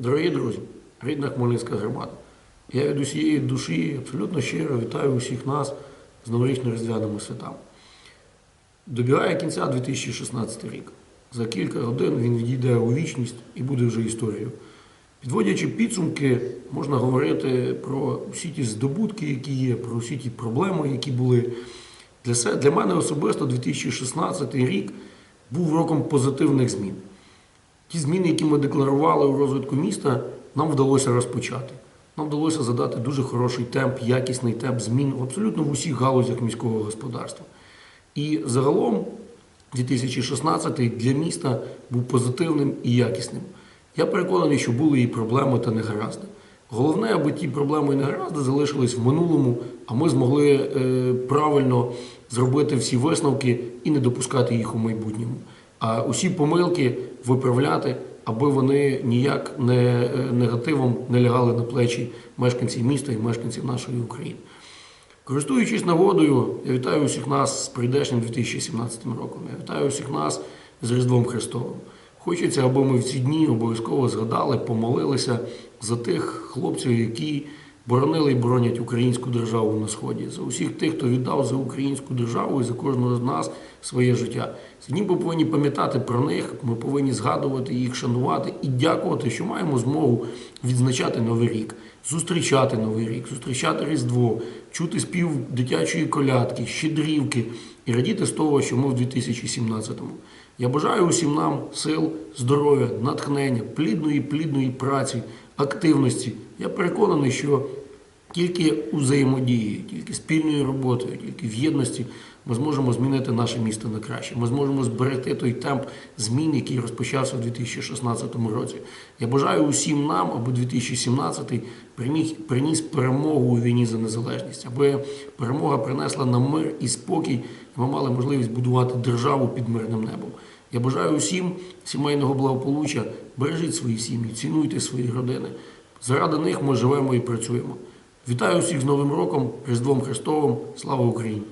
Дорогі друзі, рідна Хмельницька громада, я від усієї душі абсолютно щиро вітаю усіх нас з новорічно-різдвяними святами. Добігає кінця 2016 рік. За кілька годин він відійде у вічність і буде вже історією. Підводячи підсумки, можна говорити про всі ті здобутки, які є, про всі ті проблеми, які були. Для, мене особисто 2016 рік був роком позитивних змін. Ті зміни, які ми декларували у розвитку міста, нам вдалося розпочати. Нам вдалося задати дуже хороший темп, якісний темп змін абсолютно в усіх галузях міського господарства. І загалом 2016 для міста був позитивним і якісним. Я переконаний, що були і проблеми та негаразди. Головне, аби ті проблеми і негаразди залишились в минулому, а ми змогли е, правильно зробити всі висновки і не допускати їх у майбутньому. А усі помилки виправляти, аби вони ніяк не е, негативом не лягали на плечі мешканців міста і мешканців нашої України. Користуючись нагодою, я вітаю усіх нас з прийдешнім 2017 роком. Я вітаю усіх нас з Різдвом Христовим. Хочеться, аби ми в ці дні обов'язково згадали, помолилися за тих хлопців, які боронили і боронять українську державу на сході, за усіх тих, хто віддав за українську державу і за кожного з нас своє життя. Ці дні ми повинні пам'ятати про них. Ми повинні згадувати їх, шанувати і дякувати, що маємо змогу відзначати новий рік, зустрічати новий рік, зустрічати Різдво, чути спів дитячої колядки, щедрівки і радіти з того, що ми в 2017-му. Я бажаю усім нам сил, здоров'я, натхнення, плідної, плідної праці, активності. Я переконаний, що тільки у взаємодії, тільки спільною роботою, тільки в єдності ми зможемо змінити наше місто на краще. Ми зможемо зберегти той темп змін, який розпочався у 2016 році. Я бажаю усім нам, аби 2017 приніс, приніс перемогу у війні за незалежність, аби перемога принесла нам мир і спокій, і ми мали можливість будувати державу під мирним небом. Я бажаю усім сімейного благополуччя, бережіть свої сім'ї, цінуйте свої родини. Заради них ми живемо і працюємо. Вітаю всіх з Новим роком, Різдвом Христовим. Слава Україні!